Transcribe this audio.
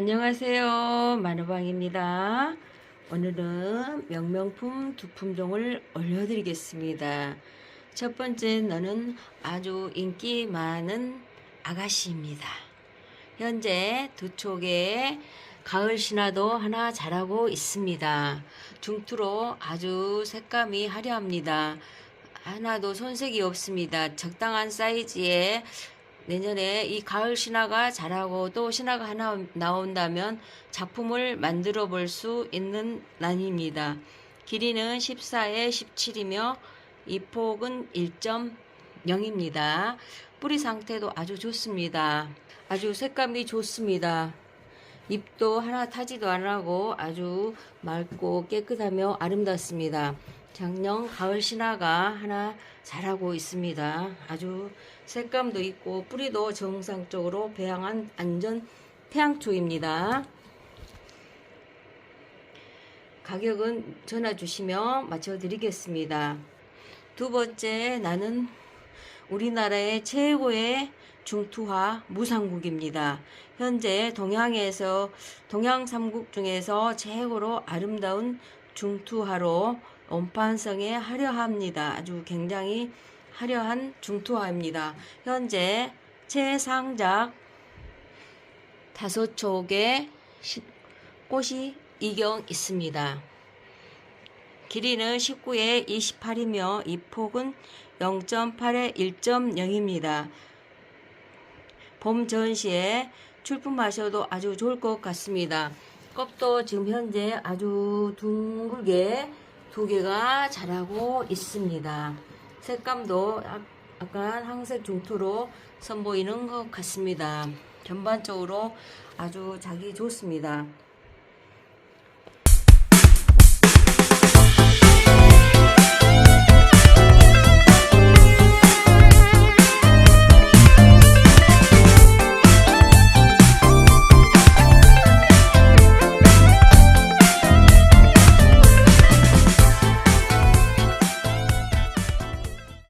안녕하세요. 마누방입니다. 오늘은 명명품 두 품종을 올려드리겠습니다. 첫 번째 너는 아주 인기 많은 아가씨입니다. 현재 두 촉에 가을 신화도 하나 자라고 있습니다. 중투로 아주 색감이 화려합니다. 하나도 손색이 없습니다. 적당한 사이즈에 내년에 이 가을 신화가 자라고 또 신화가 하나 나온다면 작품을 만들어 볼 수 있는 난입니다. 길이는 14에 17이며 이 폭은 1.0입니다. 뿌리 상태도 아주 좋습니다. 아주 색감이 좋습니다. 잎도 하나 타지도 안 하고 아주 맑고 깨끗하며 아름답습니다. 작년 가을 신화가 하나 자라고 있습니다. 아주 색감도 있고 뿌리도 정상적으로 배양한 안전 태양초입니다. 가격은 전화 주시면 맞춰드리겠습니다. 두 번째, 나는 우리나라의 최고의 중투화 무상국입니다. 현재 동양에서 동양 삼국 중에서 최고로 아름다운 중투화로 원판성에 화려합니다. 아주 굉장히 화려한 중투화입니다. 현재 최상작 다섯 촉의 시- 꽃이 이경 있습니다. 길이는 19에 28이며 이 폭은 0.8에 1.0입니다. 봄 전시에 출품하셔도 아주 좋을 것 같습니다. 껍도 지금 현재 아주 둥글게 두 개가 자라고 있습니다. 색감도 약- 약간 황색 중투로 선보이는 것 같습니다. 전반적으로 아주 자기 좋습니다.